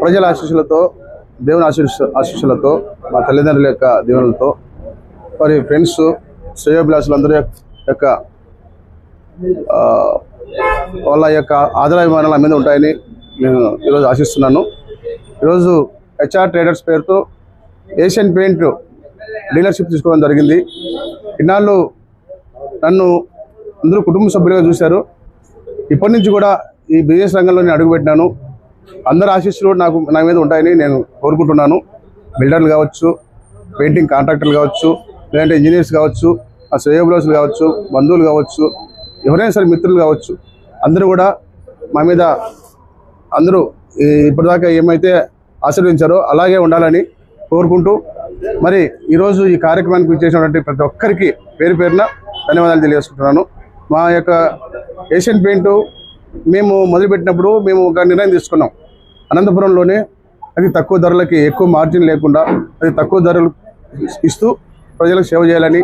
ప్రజల ఆశీస్సులతో దేవుని ఆశీస్ ఆశీస్సులతో మా తల్లిదండ్రుల యొక్క దీవెనలతో మరి ఫ్రెండ్స్ శ్రేయోభిలాషులందరి యొక్క వాళ్ళ యొక్క ఆదరాభిమానాలు మీద ఉంటాయని నేను ఈరోజు ఆశిస్తున్నాను. ఈరోజు హెచ్ఆర్ ట్రేడర్స్ పేరుతో ఏషియన్ పెయింట్ డీలర్షిప్ తీసుకోవడం జరిగింది. ఇన్నాళ్ళు నన్ను అందరూ కుటుంబ సభ్యులుగా చూశారు. ఇప్పటి నుంచి కూడా ఈ బిజినెస్ రంగంలో నేను అడుగుపెట్టినాను. అందరి ఆశీస్సులు నాకు నా మీద ఉంటాయని నేను కోరుకుంటున్నాను. బిల్డర్లు కావచ్చు పెయింటింగ్ కాంట్రాక్టర్లు కావచ్చు లేదంటే ఇంజనీర్స్ కావచ్చు ఆ కావచ్చు బంధువులు కావచ్చు ఎవరైనా సరే మిత్రులు కావచ్చు అందరూ కూడా మా మీద అందరూ ఇప్పటిదాకా ఏమైతే ఆశీర్వదించారో అలాగే ఉండాలని కోరుకుంటూ మరి ఈరోజు ఈ కార్యక్రమానికి చేసినటువంటి ప్రతి ఒక్కరికి పేరు పేరున ధన్యవాదాలు తెలియజేసుకుంటున్నాను. మా యొక్క ఏషియన్ పెయింటు మేము మొదలుపెట్టినప్పుడు మేము ఒక నిర్ణయం తీసుకున్నాం. అనంతపురంలోనే అది తక్కువ ధరలకి ఎక్కువ మార్జిన్ లేకుండా అది తక్కువ ధరలు ఇస్తూ ప్రజలకు సేవ చేయాలని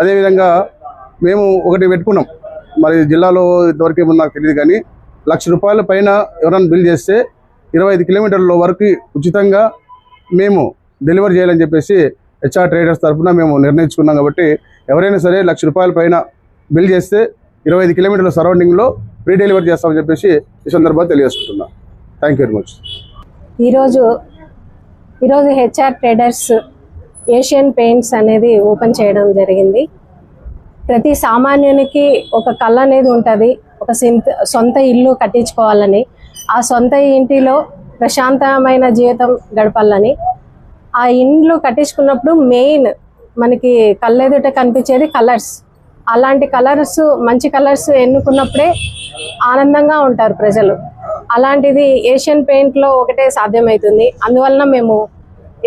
అదేవిధంగా మేము ఒకటి పెట్టుకున్నాం. మరి జిల్లాలో ఇంతవరకు ఏమో నాకు తెలియదు కానీ లక్ష రూపాయల పైన ఎవరైనా బిల్ చేస్తే ఇరవై ఐదు కిలోమీటర్ల వరకు ఉచితంగా మేము డెలివరీ చేయాలని చెప్పేసి హెచ్ఆర్ ట్రేడర్స్ తరఫున మేము నిర్ణయించుకున్నాం కాబట్టి ఎవరైనా సరే లక్ష రూపాయల పైన బిల్ చేస్తే ఇరవై ఐదు కిలోమీటర్ల సరౌండింగ్లో ఫ్రీ డెలివరీ చేస్తామని చెప్పేసి ఈ సందర్భంగా తెలియజేసుకుంటున్నాం. థ్యాంక్ యూ వెరీ మచ్ ఈరోజు ఈరోజు హెచ్ఆర్ ట్రేడర్స్ ఏషియన్ పెయింట్స్ అనేది ఓపెన్ చేయడం జరిగింది. ప్రతి సామాన్యునికి ఒక కళ అనేది ఉంటుంది ఒక సొంత ఇల్లు కట్టించుకోవాలని ఆ సొంత ఇంటిలో ప్రశాంతమైన జీవితం గడపాలని. ఆ ఇండ్లు కట్టించుకున్నప్పుడు మెయిన్ మనకి కళ్ళెదుట కనిపించేది కలర్స్. అలాంటి కలర్స్ మంచి కలర్స్ ఎన్నుకున్నప్పుడే ఆనందంగా ఉంటారు ప్రజలు. అలాంటిది ఏషియన్ పెయింట్లో ఒకటే సాధ్యమవుతుంది అందువలన మేము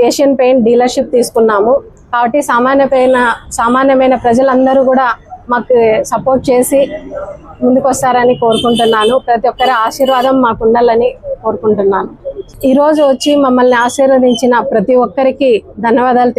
ఏషియన్ పెయింట్ డీలర్షిప్ తీసుకున్నాము. కాబట్టి సామాన్యమైన సామాన్యమైన ప్రజలందరూ కూడా మాకు సపోర్ట్ చేసి ముందుకు వస్తారని కోరుకుంటున్నాను. ప్రతి ఒక్కరి ఆశీర్వాదం మాకు ఉండాలని కోరుకుంటున్నాను ఈరోజు వచ్చి మమ్మల్ని ఆశీర్వదించిన ప్రతి ఒక్కరికి ధన్యవాదాలు